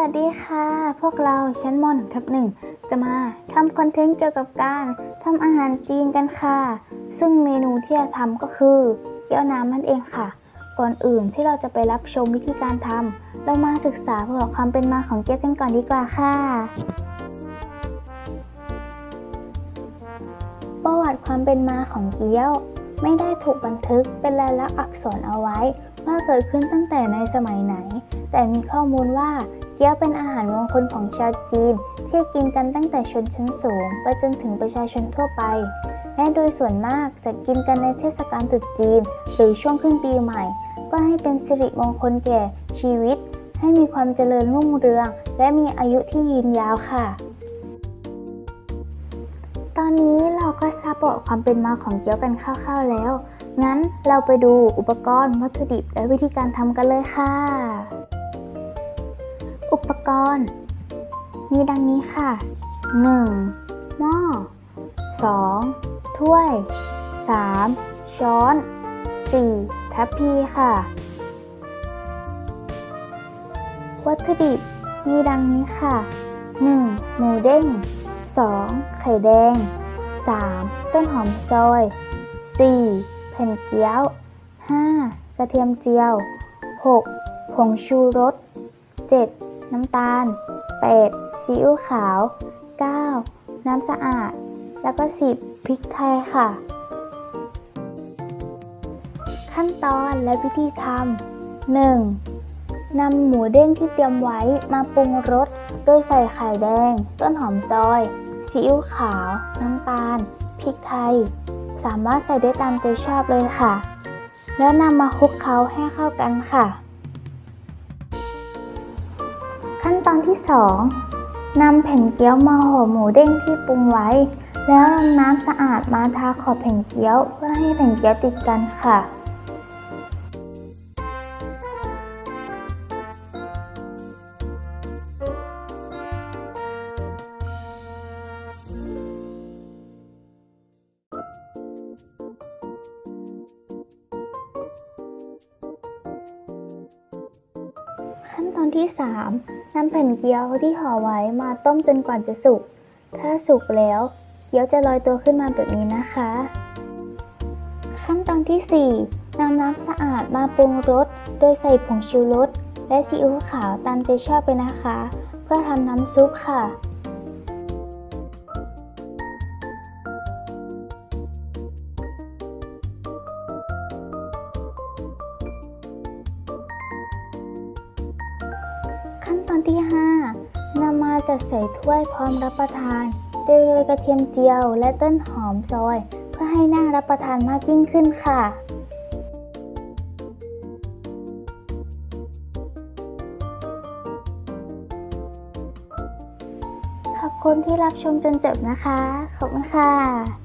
วัสดีค่ะ พวกเราชั้นมหนึ่งทับหนึ่งจะมาทำคอนเทนต์เกี่ยวกับการทำอาหารจีนกันค่ะ ซึ่งเมนูที่จะทำก็คือเกี๊ยวน้ำนั่นเองค่ะ ก่อนอื่นที่เราจะไปรับชมวิธีการทำเรามาศึกษาประวัติความเป็นมาของเกี๊ยวกันก่อนดีกว่าค่ะ ประวัติความเป็นมาของเกี๊ยว ไม่ได้ถูกบันทึกเป็นลายลักษณ์อักษรเอาไว้ว่าเกิดขึ้นตั้งแต่ในสมัยไหน แต่มีข้อมูลว่า เกี๊ยวเป็นอาหารมงคลของชาวจีน ที่กินกันตั้งแต่ชนชั้นสูงไปจนถึงประชาชนทั่วไป และโดยส่วนมากจะกินกันในเทศกาลตรุษจีน หรือช่วงขึ้นปีใหม่ เพื่อให้เป็นสิริมงคลแก่ชีวิต ให้มีความเจริญรุ่งเรือง และมีอายุที่ยืนยาวค่ะ ตอนนี้เราก็ทราบประวัติความเป็นมาของเกี๊ยวกันคร่าวๆแล้ว งั้นเราไปดูอุปกรณ์วัตถุดิบและวิธีการทำกันเลยค่ะ อุปกรณ์ มีดังนี้ค่ะ 1. หม้อ 2. ถ้วย 3. ช้อน 4. ทัพพีค่ะ วัตถุดิบมีดังนี้ค่ะ 1. หมูเด้ง 2. ไข่แดง 3. ต้นหอมซอย 4. แผ่นเกี๊ยว 5. กระเทียมเจียว 6. ผงชูรส 7. น้ำตาล 8. ซีอิ๊วขาว 9. น้ำสะอาด แล้วก็ 10. พริกไทยค่ะ ขั้นตอนและวิธีทำ 1. นำหมูเด้งที่เตรียมไว้มาปรุงรส โดยใส่ไข่แดง ต้นหอมซอย ซีอิ๊วขาว น้ำตาล พริกไทย สามารถใส่ได้ตามใจชอบเลยค่ะ แล้วนำมาคลุกเคล้าให้เข้ากันค่ะ ตอนที่ 2นำแผ่นเกี๊ยวมาห่อหมูเด้งที่ปรุงไว้ แล้วนำน้ำสะอาดมาทาขอบแผ่นเกี๊ยวเพื่อให้แผ่นเกี๊ยวติดกันค่ะ ขั้นตอนที่ 3นำแผ่นเกี๊ยวที่ห่อไว้มาต้มจนกว่าจะสุก ถ้าสุกแล้ว เกี๊ยวจะลอยตัวขึ้นมาแบบนี้นะคะ ขั้นตอนที่ 4นำน้ำสะอาดมาปรุงรส โดยใส่ผงชูรสและซีอิ๊วขาวตามใจชอบไปนะคะ เพื่อทำน้ำซุปค่ะ ที่ 5นำมาจัดใส่ถ้วยพร้อมรับประทาน โดยโรยกระเทียมเจียวและต้นหอมซอย เพื่อให้น่ารับประทานมากยิ่งขึ้นค่ะขอบคุณที่รับชมจนจบนะคะ ขอบคุณค่ะ